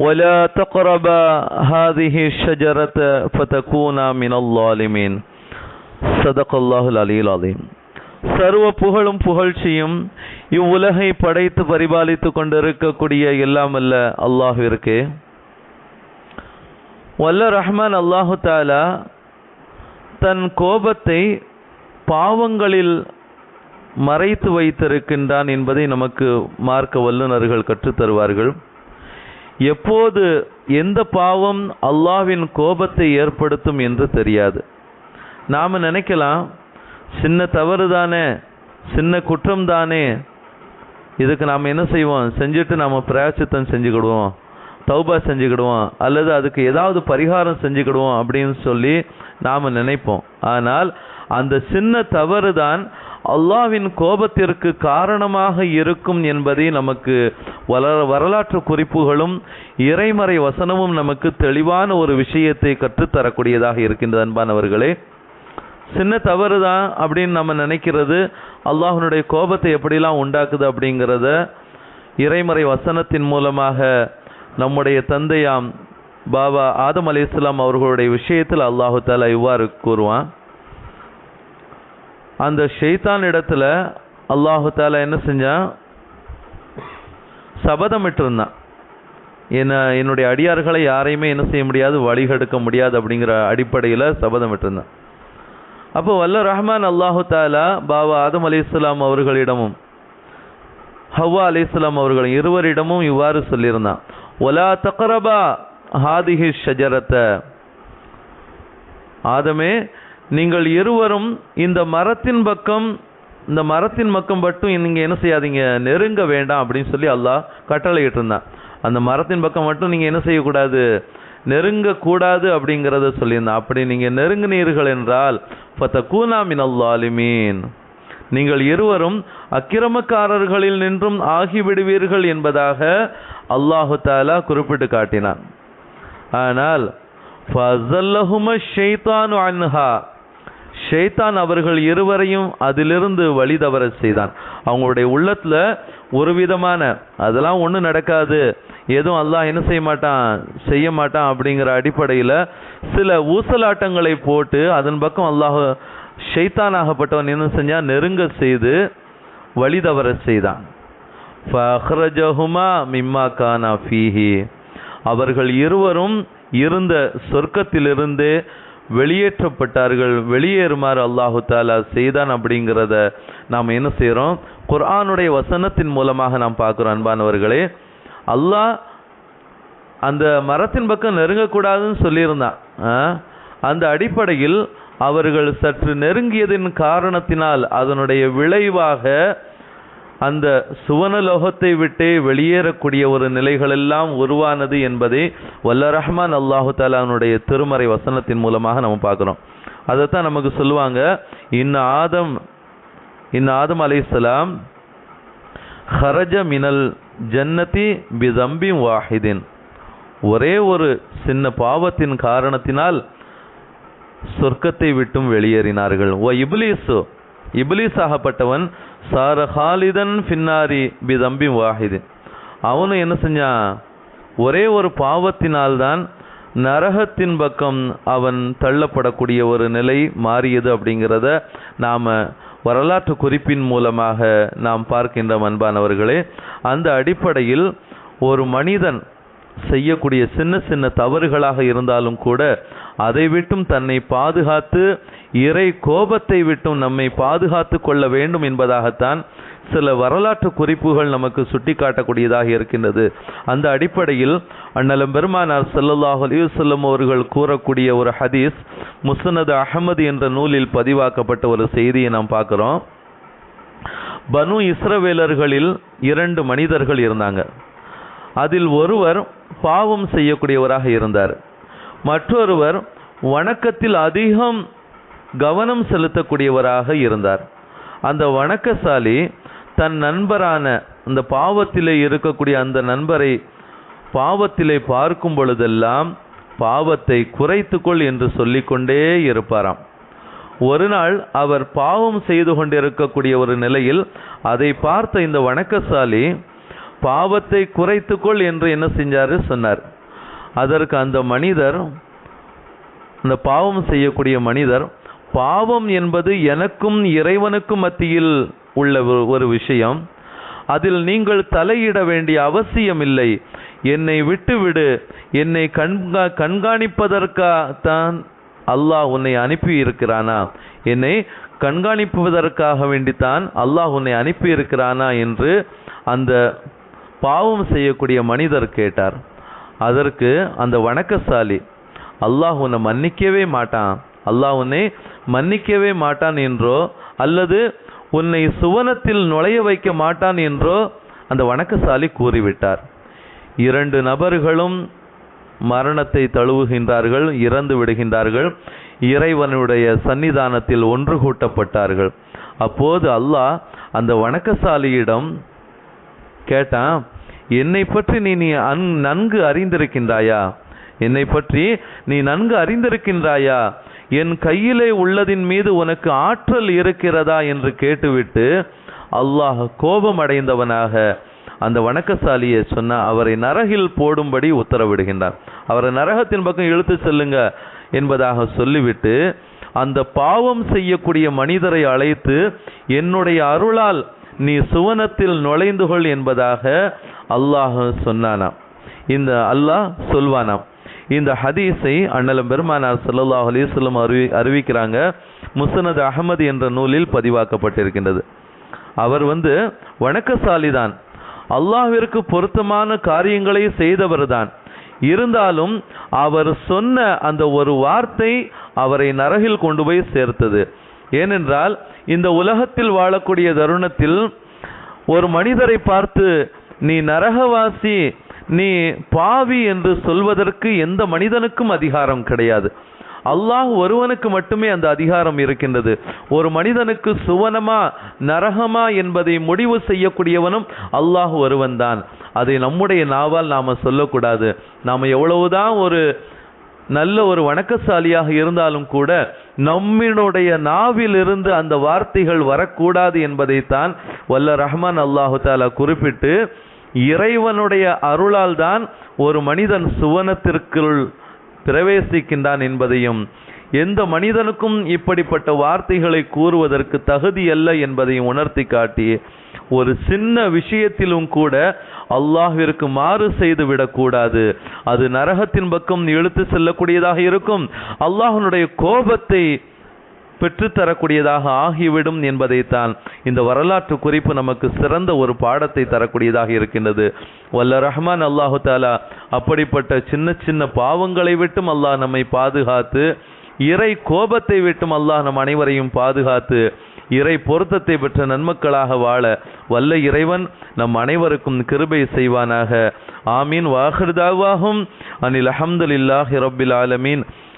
ولا تقربا هذه الشجرة فتكونا من الظالمين صدق الله العلي العظيم சர்வ புகழும் புகழ்ச்சியும் இவ்வுலகை படைத்து பரிபாலித்து கொண்டிருக்கக்கூடிய எல்லாம் அல்ல அல்லாஹிற்கு வல்ல ரஹ்மான் அல்லாஹு தாலா தன் கோபத்தை பாவங்களில் மறைத்து வைத்திருக்கின்றான் என்பதை நமக்கு மார்க்க வல்லுநர்கள் கற்றுத் தருவார்கள் எப்போது எந்த பாவம் அல்லாவின் கோபத்தை ஏற்படுத்தும் என்று தெரியாது. நாம் நினைக்கலாம் சின்ன தவறு தானே சின்ன குற்றம் தானே இதுக்கு நாம் என்ன செய்வோம்? செஞ்சுட்டு நாம் பிராயச்சித்தம் செஞ்சுக்கிடுவோம் தௌபா செஞ்சுக்கிடுவோம் அல்லது அதுக்கு ஏதாவது பரிகாரம் செஞ்சுக்கிடுவோம் அப்படின்னு சொல்லி நாம் நினைப்போம். ஆனால் அந்த சின்ன தவறு தான் அல்லாவின் கோபத்திற்கு காரணமாக இருக்கும் என்பதை நமக்கு வள வரலாற்று குறிப்புகளும் இறைமறை வசனமும் நமக்கு தெளிவான ஒரு விஷயத்தை கற்றுத்தரக்கூடியதாக இருக்கின்றது அன்பானவர்களே. சின்ன தவறு தான் அப்படின்னு நம்ம நினைக்கிறது. அல்லாஹனுடைய கோபத்தை எப்படிலாம் உண்டாக்குது அப்படிங்கிறத இறைமறை வசனத்தின் மூலமாக நம்முடைய தந்தையாம் பாபா ஆதம் அலி இஸ்லாம் அவர்களுடைய விஷயத்தில் அல்லாஹு தாலா இவ்வாறு கூறுவான். அந்த ஷெய்தான் இடத்துல அல்லாஹு தாலா என்ன செஞ்சான்? சபதமிட்டு இருந்தான் என்ன என்னுடைய அடியார்களை யாரையுமே என்ன செய்ய முடியாது வழிகெடுக்க முடியாது அப்படிங்கிற அடிப்படையில் சபதம் விட்டுருந்தான் அப்போ வல்ல ரஹ்மான் அல்லாஹு தாலா பாபா ஆதம் அலி இஸ்லாம் அவர்களிடமும் ஹவ்வா அலி இஸ்லாம் அவர்கள் இருவரிடமும் இவ்வாறு சொல்லியிருந்தான். ஒலா தக்கரபா ஹாதிஹி ஷஜரத்தை. ஆதமே நீங்கள் இருவரும் இந்த மரத்தின் பக்கம் இந்த மரத்தின் பக்கம் மட்டும் நீங்கள் என்ன செய்யாதீங்க நெருங்க வேண்டாம் அப்படின்னு சொல்லி அல்லாஹ் கட்டளையிட்டு இருந்தான் அந்த மரத்தின் பக்கம் மட்டும் நீங்கள் என்ன செய்யக்கூடாது நெருங்கக்கூடாது அப்படிங்கிறத சொல்லியிருந்தான் அப்படி நீங்கள் நெருங்கினீர்கள் என்றால் ஃபத்தகூனா மினல்லாலிமீன் நீங்கள் இருவரும் அக்கிரமக்காரர்களில் நின்றும் ஆகிவிடுவீர்கள் என்பதாக அல்லாஹு தாலா குறிப்பிட்டு காட்டினான். ஆனால் ஃபசல்லஹும ஷெய்தானு அன்ஹா. ஷைத்தான் அவர்கள் இருவரையும் அதிலிருந்து வழி தவற செய்தான். அவங்களுடைய உள்ளத்தில் ஒரு விதமான அதெல்லாம் ஒன்றும் நடக்காது. எதுவும் அல்லாஹ் என்ன செய்ய மாட்டான் செய்ய மாட்டான் அப்படிங்கிற அடிப்படையில் சில ஊசலாட்டங்களை போட்டு அதன் பக்கம் அல்லாஹ் ஷைத்தானாகப்பட்டவன் என்ன செஞ்சால் நெருங்க செய்து வழி தவற செய்தான். ஃபஹ்ரஜஹுமா மிம்மா கானா ஃபீஹி. அவர்கள் இருவரும் இருந்த சொர்க்கத்திலிருந்து வெளியேற்றப்பட்டார்கள் வெளியேறுமாறு அல்லாஹு தாலா செய்தான் அப்படிங்கிறத நாம் என்ன செய்கிறோம் குர்ஆனுடைய வசனத்தின் மூலமாக நாம் பார்க்குறோம் அன்பானவர்களே. அல்லாஹ் அந்த மரத்தின் பக்கம் நெருங்கக்கூடாதுன்னு சொல்லியிருந்தான். அந்த அடிப்படையில் அவர்கள் சற்று நெருங்கியதின் காரணத்தினால் அதனுடைய விளைவாக அந்த சுவனலோகத்தை விட்டே வெளியேறக்கூடிய ஒரு நிலைகளெல்லாம் உருவானது என்பதை வல்ல ரஹ்மான் அல்லாஹு தாலானுடைய திருமறை வசனத்தின் மூலமாக நம்ம பார்க்குறோம். அதைத்தான் நமக்கு சொல்லுவாங்க இன்ன ஆதம் இன்ன ஆதம் அலைசலாம் ஹரஜ மினல் ஜன்னதி பிதம்பி வாஹிதின். ஒரே ஒரு சின்ன பாவத்தின் காரணத்தினால் சொர்க்கத்தை விட்டும் வெளியேறினார்கள். ஓ இப்லீஸு இப்லீஸ் ஆகப்பட்டவன் சார ஹாலிதன் பின்னாரி பிதம்பி வாஹிதின் அவனும் என்ன செஞ்சான் ஒரே ஒரு பாவத்தினால்தான் நரகத்தின் பக்கம் அவன் தள்ளப்படக்கூடிய ஒரு நிலை மாறியது அப்படிங்கிறத நாம் வரலாற்று குறிப்பின் மூலமாக நாம் பார்க்கின்ற அன்பானவர்களே. அந்த அடிப்படையில் ஒரு மனிதன் செய்யக்கூடிய சின்ன சின்ன தவறுகளாக இருந்தாலும் கூட அதை விட்டும் தன்னை பாதுகாத்து இறை கோபத்தை விட்டும் நம்மை பாதுகாத்து கொள்ள வேண்டும் என்பதாகத்தான் சில வரலாற்று குறிப்புகள் நமக்கு சுட்டிக்காட்டக்கூடியதாக இருக்கின்றது. அந்த அடிப்படையில் அண்ணலம் பெருமானார் ஸல்லல்லாஹு அலிவசல்லம் அவர்கள் கூறக்கூடிய ஒரு ஹதீஸ் முசனது அகமது என்ற நூலில் பதிவாக்கப்பட்ட ஒரு செய்தியை நாம் பார்க்குறோம். பனு இஸ்ரவேலர்களில் இரண்டு மனிதர்கள் இருந்தாங்க. அதில் ஒருவர் பாவம் செய்யக்கூடியவராக இருந்தார். மற்றொருவர் வணக்கத்தில் அதிகம் கவனம் செலுத்தக்கூடியவராக இருந்தார். அந்த வணக்கசாலி தன் நண்பரான அந்த பாவத்திலே இருக்கக்கூடிய அந்த நண்பரை பாவத்திலே பார்க்கும் பொழுதெல்லாம் பாவத்தை குறைத்துக்கொள் என்று சொல்லிக்கொண்டே இருப்பாராம். ஒரு நாள் அவர் பாவம் செய்து கொண்டிருக்கக்கூடிய ஒரு நிலையில் அதை பார்த்த இந்த வணக்கசாலி பாவத்தை குறைத்துக்கொள் என்று என்ன செஞ்சாரு? சொன்னார். அதற்கு அந்த மனிதர் அந்த பாவம் செய்யக்கூடிய மனிதர் பாவம் என்பது எனக்கும் இறைவனுக்கும் மத்தியில் உள்ள ஒரு- ஒரு விஷயம். அதில் நீங்கள் தலையிட வேண்டிய அவசியம் இல்லை என்னை விட்டுவிடு. என்னை கண்கா கண்காணிப்பதற்காகத்தான் அல்லாஹ் உன்னை அனுப்பி இருக்கிறானா என்னை கண்காணிப்பதற்காக வேண்டித்தான் அல்லாஹ் உன்னை அனுப்பி இருக்கிறானா என்று அந்த பாவம் செய்யக்கூடிய மனிதர் கேட்டார். அதற்கு அந்த வணக்கசாலி அல்லாஹ் உன்னை மன்னிக்கவே மாட்டான். அல்லாஹ் உன்னை மன்னிக்கவே மாட்டான் என்றோ அல்லது உன்னை சுவனத்தில் நுழைய வைக்க மாட்டான் என்றோ அந்த வணக்கசாலி கூறிவிட்டார். இரண்டு நபர்களும் மரணத்தை தழுவுகின்றார்கள் இறந்து விடுகின்றார்கள். இறைவனுடைய சன்னிதானத்தில் ஒன்று கூட்டப்பட்டார்கள். அப்போது அல்லாஹ் அந்த வணக்கசாலியிடம் கேட்டான் என்னை பற்றி நீ நீ அன் நன்கு அறிந்திருக்கின்றாயா? என்னை பற்றி நீ நன்கு அறிந்திருக்கின்றாயா? என் கையிலே உள்ளதின் மீது உனக்கு ஆற்றல் இருக்கிறதா? என்று கேட்டுவிட்டு அல்லாஹ் கோபம் அடைந்தவனாக அந்த வணக்கசாலியை சொன்ன அவரை நரகில் போடும்படி உத்தரவிடுகின்றார் அவரை நரகத்தின் பக்கம் இழுத்து செல்லுங்க என்பதாக சொல்லிவிட்டு அந்த பாவம் செய்யக்கூடிய மனிதரை அழைத்து என்னுடைய அருளால் நீ சுவனத்தில் நுழைந்து கொள் என்பதாக அல்லாஹ் சொன்னானாம். இந்த அல்லாஹ் சொல்வானாம். இந்த ஹதீஸை அண்ணலம் பெருமானார் சல்லாஹ் அலைஹி அறிவி அறிவிக்கிறாங்க. முசனது அகமது என்ற நூலில் பதிவாக்கப்பட்டிருக்கின்றது. அவர் வந்து வணக்கசாலிதான். அல்லாஹிற்கு பொருத்தமான காரியங்களை செய்தவர்தான். இருந்தாலும் அவர் சொன்ன அந்த ஒரு வார்த்தை அவரை நரகில் கொண்டு போய் சேர்த்தது. ஏனென்றால் இந்த உலகத்தில் வாழக்கூடிய தருணத்தில் ஒரு மனிதரை பார்த்து நீ நரகவாசி நீ பாவி என்று சொல்வதற்கு எந்த மனிதனுக்கும் அதிகாரம் கிடையாது. அல்லாஹ் ஒருவனுக்கு மட்டுமே அந்த அதிகாரம் இருக்கின்றது. ஒரு மனிதனுக்கு சுவனமா நரகமா என்பதை முடிவு செய்யக்கூடியவனும் அல்லாஹ் ஒருவன்தான். அதை நம்முடைய நாவால் நாம் சொல்லக்கூடாது. நாம் எவ்வளவுதான் ஒரு நல்ல ஒரு வணக்கசாலியாக இருந்தாலும் கூட நம்மினுடைய நாவிலிருந்து அந்த வார்த்தைகள் வரக்கூடாது என்பதைத்தான் வல்ல ரஹ்மான் அல்லாஹு தாலா குறிப்பிட்டு இறைவனுடைய அருளால் தான் ஒரு மனிதன் சுவனத்திற்குள் பிரவேசிக்கின்றான் என்பதையும் எந்த மனிதனுக்கும் இப்படிப்பட்ட வார்த்தைகளை கூறுவதற்கு தகுதி அல்ல என்பதையும் உணர்த்தி காட்டி ஒரு சின்ன விஷயத்திலும் கூட அல்லாஹிற்கு மாறு செய்து விடக்கூடாது. அது நரகத்தின் பக்கம் இழுத்து செல்லக்கூடியதாக இருக்கும். அல்லாஹனுடைய கோபத்தை பெற்றுத்தரக்கூடியதாக ஆகிவிடும் என்பதைத்தான் இந்த வரலாற்று குறிப்பு நமக்கு சிறந்த ஒரு பாடத்தை தரக்கூடியதாக இருக்கின்றது. வல்ல ரஹ்மான் அல்லாஹு தாலா அப்படிப்பட்ட சின்ன சின்ன பாவங்களை விட்டும் அல்லாஹ் நம்மை பாதுகாத்து இறை கோபத்தை விட்டும் அல்லாஹ் நம் அனைவரையும் பாதுகாத்து இறை பொருத்தத்தை பெற்ற நன்மக்களாக வாழ வல்ல இறைவன் நம் அனைவருக்கும் கிருபை செய்வானாக. ஆமீன். வாஹிருதாவாகும் அனில் அஹமதுல்லாஹி ரபில் ஆலமீன்.